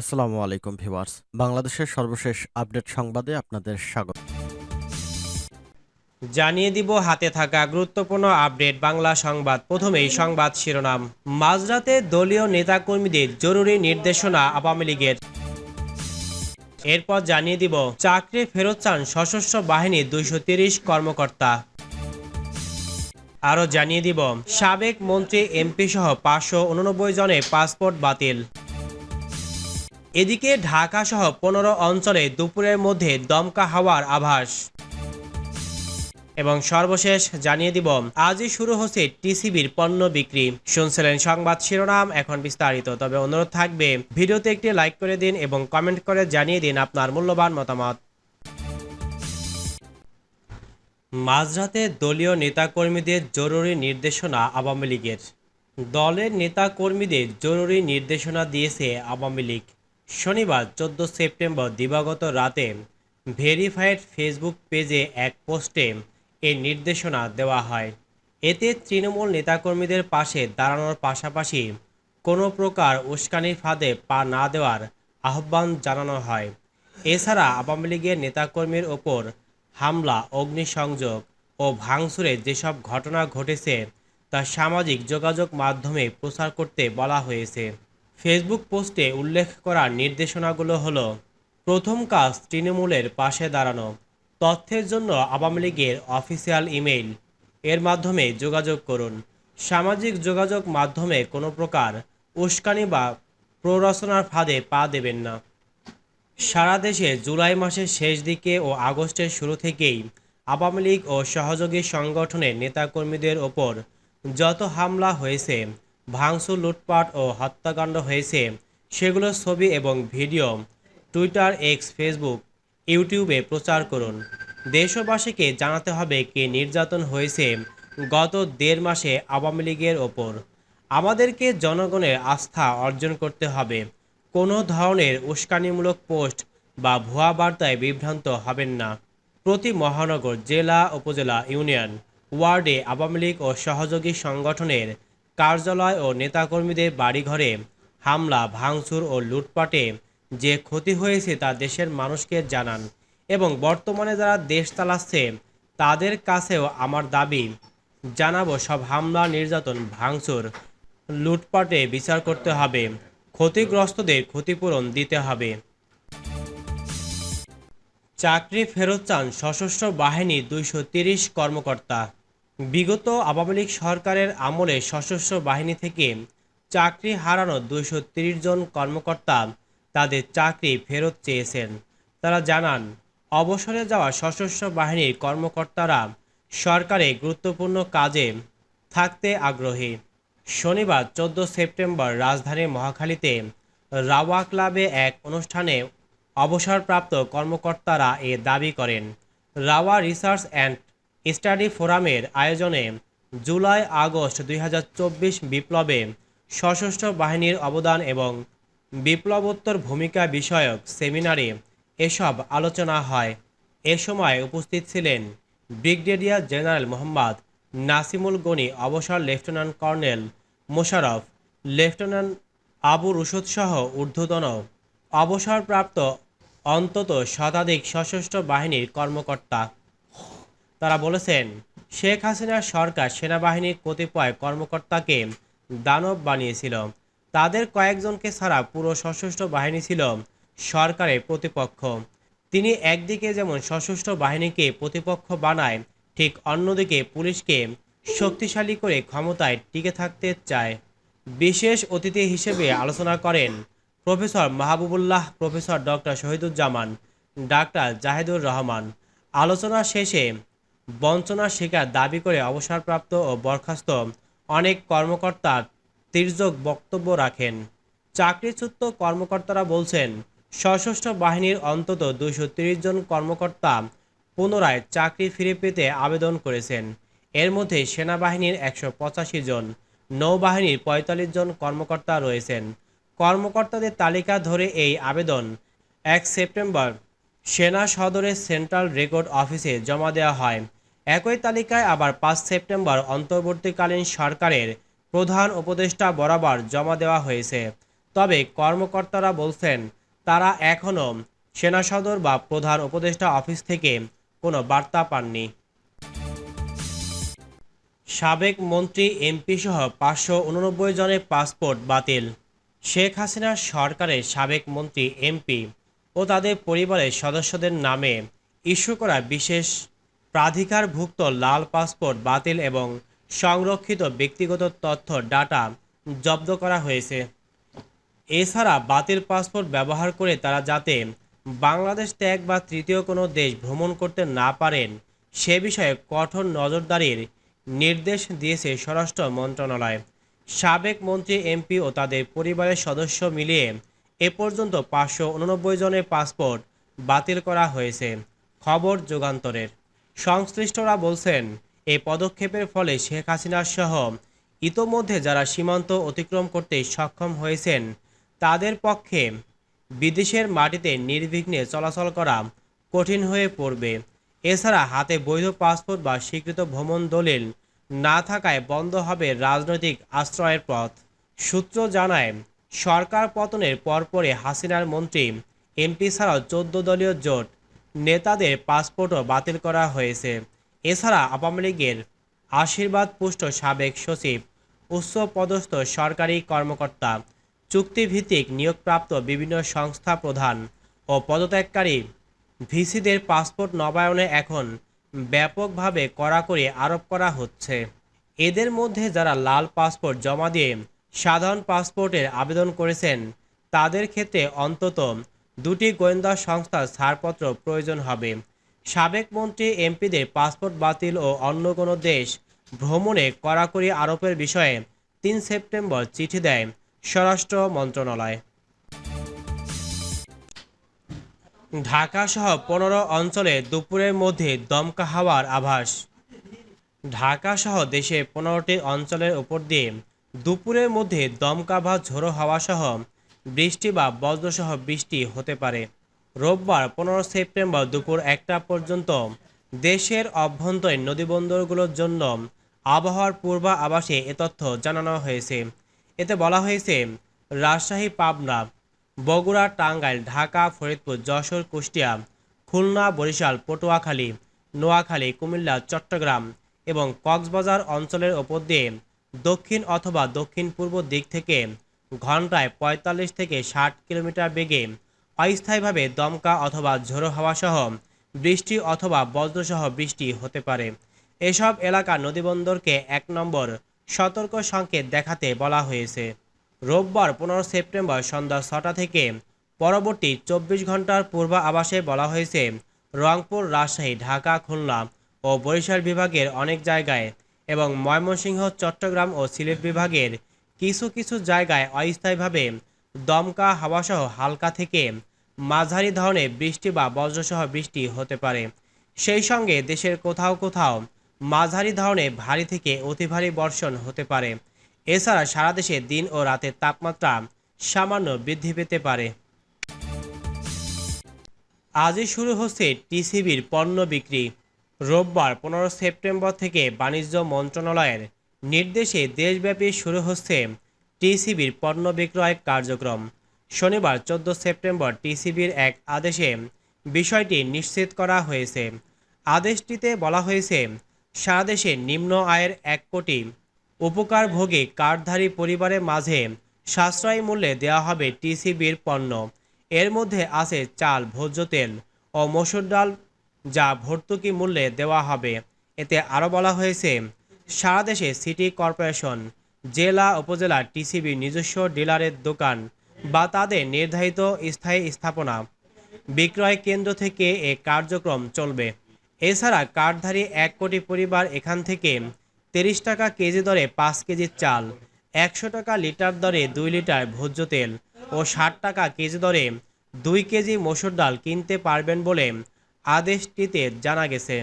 আসসালামু আলাইকুম ভিউয়ার্স। বাংলাদেশের সর্বশেষ আপডেট সংবাদে আপনাদের স্বাগত। জানিয়ে দিব হাতে থাকা গুরুত্বপূর্ণ আপডেট বাংলা সংবাদ। প্রথমেই সংবাদ শিরোনাম। মাঝরাতে দলীয় নেতাকর্মীদের জরুরি নির্দেশনা আওয়ামী লীগের। এরপর জানিয়ে দিব, চাকরি ফেরত চান সশস্ত্র বাহিনীর দুইশো কর্মকর্তা। আরও জানিয়ে দিব, সাবেক মন্ত্রী এমপি সহ পাঁচশো উননব্বই জনের পাসপোর্ট বাতিল। এদিকে ঢাকা সহ পনেরো অঞ্চলে দুপুরের মধ্যে দমকা হাওয়ার আভাস। এবং সর্বশেষ জানিয়ে দিব, আজই শুরু হচ্ছে টিসিবির পণ্য বিক্রি। শুনছিলেন সংবাদ শিরোনাম, এখন বিস্তারিত। তবে অনুরোধ থাকবে, ভিডিওতে একটি লাইক করে দিন এবং কমেন্ট করে জানিয়ে দিন আপনার মূল্যবান মতামত। মাঝরাতে দলীয় নেতাকর্মীদের জরুরি নির্দেশনা আওয়ামী লীগের। দলের নেতাকর্মীদের জরুরি নির্দেশনা দিয়েছে আওয়ামী লীগ। শনিবার, চোদ্দ সেপ্টেম্বর দিবাগত রাতে ভেরিফাইড ফেসবুক পেজে এক পোস্টে এই নির্দেশনা দেওয়া হয়। এতে তৃণমূল নেতাকর্মীদের পাশে দাঁড়ানোর পাশাপাশি কোনো প্রকার উস্কানির ফাঁদে পা না দেওয়ার আহ্বান জানানো হয়। এছাড়া আওয়ামী লীগের নেতাকর্মীর ওপর হামলা, অগ্নিসংযোগ ও ভাঙচুরে যেসব ঘটনা ঘটেছে, তা সামাজিক যোগাযোগ মাধ্যমে প্রচার করতে বলা হয়েছে। ফেসবুক পোস্টে উল্লেখ করা নির্দেশনাগুলো হলো, প্রথম কাজ তৃণমূলের পাশে দাঁড়ানো, তথ্যের জন্য আওয়ামী লীগের অফিসিয়াল ইমেইল, এর মাধ্যমে যোগাযোগ করুন, সামাজিক যোগাযোগ মাধ্যমে কোনো প্রকার উস্কানি বা প্ররোচনার ফাঁদে পা দেবেন না। সারা দেশে জুলাই মাসের শেষ দিকে ও আগস্টের শুরু থেকেই আওয়ামী লীগ ও সহযোগী সংগঠনের নেতাকর্মীদের ওপর যত হামলা হয়েছে ভাঙচুর, লুটপাট ও হত্যাকাণ্ড হয়েছে। সেগুলোর ছবি এবং ভিডিও টুইটার, এক্স, ফেসবুক, ইউটিউবে প্রচার করুন। দেশবাসীকে জানাতে হবে কে নির্যাতন হয়েছে গত দেড় মাসে আওয়ামী লীগের ওপর। আমাদেরকে জনগণের আস্থা অর্জন করতে হবে। কোনো ধরনের উস্কানিমূলক পোস্ট বা ভুয়া বার্তায় বিভ্রান্ত হবেন না। প্রতি মহানগর, জেলা, উপজেলা, ইউনিয়ন, ওয়ার্ডে আওয়ামী লীগ ও সহযোগী সংগঠনের কার্যালয় ও নেতাকর্মীদের বাড়িঘরে হামলা, ভাঙচুর ও লুটপাটে যে ক্ষতি হয়েছে তা দেশের মানুষকে জানান এবং বর্তমানে যারা দেশ চালাচ্ছে তাদের কাছেও আমার দাবি। জানাব সব হামলা, নির্যাতন, ভাঙচুর, লুটপাটে বিচার করতে হবে, ক্ষতিগ্রস্তদের ক্ষতিপূরণ দিতে হবে। চাকরি ফেরত চান সশস্ত্র বাহিনী দুইশো কর্মকর্তা। বিগত আওয়ামী লীগ সরকারের আমলে সশস্ত্র বাহিনী থেকে চাকরি হারানো দুইশো জন কর্মকর্তা তাদের চাকরি ফেরত চেয়েছেন। তারা জানান, অবসরে যাওয়া সশস্ত্র বাহিনীর কর্মকর্তারা সরকারে গুরুত্বপূর্ণ কাজে থাকতে আগ্রহী। শনিবার চোদ্দ সেপ্টেম্বর রাজধানীর মহাখালীতে রাওয়া ক্লাবে এক অনুষ্ঠানে অবসরপ্রাপ্ত কর্মকর্তারা এ দাবি করেন। রাওয়া রিসার্চ অ্যান্ড স্টাডি ফোরামের আয়োজনে জুলাই আগস্ট দুই হাজার চব্বিশ বিপ্লবে সশস্ত্র বাহিনীর অবদান এবং বিপ্লবোত্তর ভূমিকা বিষয়ক সেমিনারে এসব আলোচনা হয়। এ সময় উপস্থিত ছিলেন ব্রিগেডিয়ার জেনারেল মোহাম্মদ নাসিমুল গনি, অবসর lieutenant colonel Mosharraf lieutenant Abu Rushd সহ ঊর্ধ্বতন অবসরপ্রাপ্ত অন্তত শতাধিক সশস্ত্র বাহিনীর কর্মকর্তা। তারা বলেছেন, শেখ হাসিনার সরকার সেনাবাহিনীর কতিপয় কর্মকর্তাকে দানব বানিয়েছিল। তাদের কয়েকজনকে ছাড়া পুরো সশস্ত্র বাহিনী ছিল সরকারের প্রতিপক্ষ। তিনি একদিকে যেমন সশস্ত্র বাহিনীকে প্রতিপক্ষ বানায়, ঠিক অন্যদিকে পুলিশকে শক্তিশালী করে ক্ষমতায় টিকে থাকতে চায়। বিশেষ অতিথি হিসেবে আলোচনা করেন professor Mahbubullah, professor doctor Shahiduzzaman, doctor Zahidur Rahman. আলোচনা শেষে বঞ্চনার শিকার দাবি করে অবসরপ্রাপ্ত ও বরখাস্ত অনেক কর্মকর্তা তির্যক বক্তব্য রাখেন। চাকরিচ্যুত কর্মকর্তারা বলছেন, সশস্ত্র বাহিনীর অন্তত দুইশো জন কর্মকর্তা পুনরায় চাকরি ফিরে পেতে আবেদন করেছেন। এর মধ্যে সেনাবাহিনীর একশো পঁচাশি জন, নৌবাহিনীর পঁয়তাল্লিশ জন কর্মকর্তা রয়েছেন। কর্মকর্তাদের তালিকা ধরে এই আবেদন এক সেপ্টেম্বর সেনা সদরের সেন্ট্রাল রেকর্ড অফিসে জমা দেওয়া হয়। একই তালিকায় আবার পাঁচ সেপ্টেম্বর অন্তর্বর্তীকালীন সরকারের প্রধান উপদেষ্টা বরাবর জমা দেওয়া হয়েছে। তবে কর্মকর্তারা বলছেন, তারা এখনও সেনা সদর বা প্রধান উপদেষ্টা অফিস থেকে কোনো বার্তা পাননি। সাবেক মন্ত্রী, এমপি সহ পাঁচশো উননব্বই জনের পাসপোর্ট বাতিল। শেখ হাসিনার সরকারের সাবেক মন্ত্রী, এমপি ও তাদের পরিবারের সদস্যদের নামে ইস্যু করা বিশেষ প্রাধিকারভুক্ত লাল পাসপোর্ট বাতিল এবং সংরক্ষিত ব্যক্তিগত তথ্য, ডাটা জব্দ করা হয়েছে। এছাড়া বাতিল পাসপোর্ট ব্যবহার করে তারা যাতে বাংলাদেশ ত্যাগ বা তৃতীয় কোনো দেশ ভ্রমণ করতে না পারেন, সে বিষয়ে কঠোর নজরদারির নির্দেশ দিয়েছে স্বরাষ্ট্র মন্ত্রণালয়। সাবেক মন্ত্রী এমপি ও তাদের পরিবারের সদস্য মিলিয়ে এ পর্যন্ত পাঁচশো উননব্বই জনের পাসপোর্ট বাতিল করা হয়েছে। খবর যুগান্তরের। সংশ্লিষ্টরা বলছেন এই পদক্ষেপের ফলে শেখ হাসিনা সহ ইতোমধ্যে যারা সীমান্ত অতিক্রম করতে সক্ষম হয়েছেন, তাদের পক্ষে বিদেশের মাটিতে নির্বিঘ্নে চলাচল করা কঠিন হয়ে পড়বে। এছাড়া হাতে বৈধ পাসপোর্ট বা স্বীকৃত ভ্রমণ দলিল না থাকায় বন্ধ হবে রাজনৈতিক আশ্রয়ের পথ। সূত্র জানায়, সরকার পতনের পরপরে হাসিনার মন্ত্রী, এমপি ছাড়াও চোদ্দ দলীয় জোট নেতাদের পাসপোর্টও বাতিল করা হয়েছে। এছাড়া আওয়ামী লীগের আশীর্বাদ পুষ্ট সাবেক সচিব উচ্চপদস্থ সরকারি কর্মকর্তা, চুক্তিভিত্তিক নিয়োগপ্রাপ্ত বিভিন্ন সংস্থা প্রধান ও পদত্যাগকারী ভিসিদের পাসপোর্ট নবায়নে এখন ব্যাপকভাবে কড়াকড়ি আরোপ করা হচ্ছে। এদের মধ্যে যারা লাল পাসপোর্ট জমা দিয়ে সাধারণ পাসপোর্টের আবেদন করেছেন, তাদের ক্ষেত্রে অন্তত দুটি গোয়েন্দা সংস্থার ছাড়পত্র প্রয়োজন হবে। সাবেক মন্ত্রী, এমপিদের পাসপোর্ট বাতিল ও অন্য কোনো দেশ ভ্রমণে কড়াকড়ি আরোপের বিষয়ে তিন সেপ্টেম্বর চিঠি দেয় স্বরাষ্ট্র মন্ত্রণালয়। ঢাকা সহ পনেরো অঞ্চলে দুপুরের মধ্যে দমকা হাওয়ার আভাস। ঢাকা সহ দেশে পনেরোটি অঞ্চলের উপর দিয়ে দুপুরের মধ্যে দমকা বা ঝোড়ো হাওয়া সহ বৃষ্টি বা বজ্রসহ বৃষ্টি হতে পারে। রোববার পনেরো সেপ্টেম্বর দুপুর একটা পর্যন্ত দেশের অভ্যন্তরীণ নদীবন্দরগুলোর জন্য আবহাওয়ার পূর্বাভাসে এ তথ্য জানানো হয়েছে। এতে বলা হয়েছে, রাজশাহী, পাবনা, বগুড়া, টাঙ্গাইল, ঢাকা, ফরিদপুর, যশোর, কুষ্টিয়া, খুলনা, বরিশাল, পটুয়াখালী, নোয়াখালী, কুমিল্লা, চট্টগ্রাম এবং কক্সবাজার অঞ্চলের ওপর দিয়ে দক্ষিণ অথবা দক্ষিণ পূর্ব দিক থেকে ঘন্টায় ৪৫ থেকে ষাট কিলোমিটার বেগে অস্থায়ীভাবে দমকা অথবা ঝোড়ো হাওয়া সহ বৃষ্টি অথবা বজ্রসহ বৃষ্টি হতে পারে। এসব এলাকা নদীবন্দরকে এক নম্বর সতর্ক সংকেত দেখাতে বলা হয়েছে। রোববার পনেরো সেপ্টেম্বর সন্ধ্যা ছটা থেকে পরবর্তী চব্বিশ ঘণ্টার পূর্বাভাসে বলা হয়েছে, রংপুর, রাজশাহী, ঢাকা, খুলনা ও বরিশাল বিভাগের অনেক জায়গায় এবং ময়মনসিংহ, চট্টগ্রাম ও সিলেট বিভাগের কিছু কিছু জায়গায় অস্থায়ীভাবে দমকা হাওয়াসহ হালকা থেকে মাঝারি ধরনের বৃষ্টি বা বজ্রসহ বৃষ্টি হতে পারে। সেই সঙ্গে দেশের কোথাও কোথাও মাঝারি ধরনের ভারী থেকে অতি ভারী বর্ষণ হতে পারে। এছাড়া সারা দেশে দিন ও রাতের তাপমাত্রা সামান্য বৃদ্ধি পেতে পারে। আজই শুরু হচ্ছে টিসিবির পণ্য বিক্রি। রোববার পনেরো সেপ্টেম্বর থেকে বাণিজ্য মন্ত্রণালয়ের নির্দেশে দেশব্যাপী শুরু হচ্ছে টিসিবির পণ্য বিক্রয় কার্যক্রম। শনিবার চোদ্দ সেপ্টেম্বর টিসিবির এক আদেশে বিষয়টি নিশ্চিত করা হয়েছে। আদেশটিতে বলা হয়েছে, সারা দেশে নিম্ন আয়ের এক কোটি উপকারভোগী কার্ডধারী পরিবারের মাঝে সাশ্রয়ী মূল্যে দেওয়া হবে টিসিবির পণ্য। এর মধ্যে আছে চাল, ভোজ্য তেল ও মসুর ডাল যা ভর্তুকি মূল্যে দেওয়া হবে। এতে আরও বলা হয়েছে সারা দেশে সিটি কর্পোরেশন, জেলা, উপজেলা, টিসিবি নিজস্ব ডিলারের দোকান বা তাদের নির্ধারিত স্থায়ী স্থাপনা বিক্রয় কেন্দ্র থেকে এ কার্যক্রম চলবে। এছাড়া কার্ডধারী এক কোটি পরিবার এখান থেকে তিরিশ টাকা কেজি দরে পাঁচ কেজি চাল, একশো টাকা লিটার দরে দুই লিটার ভোজ্য তেল ও ষাট টাকা কেজি দরে দুই কেজি মসুর ডাল কিনতে পারবেন বলে আদেশটিতে জানা গেছে।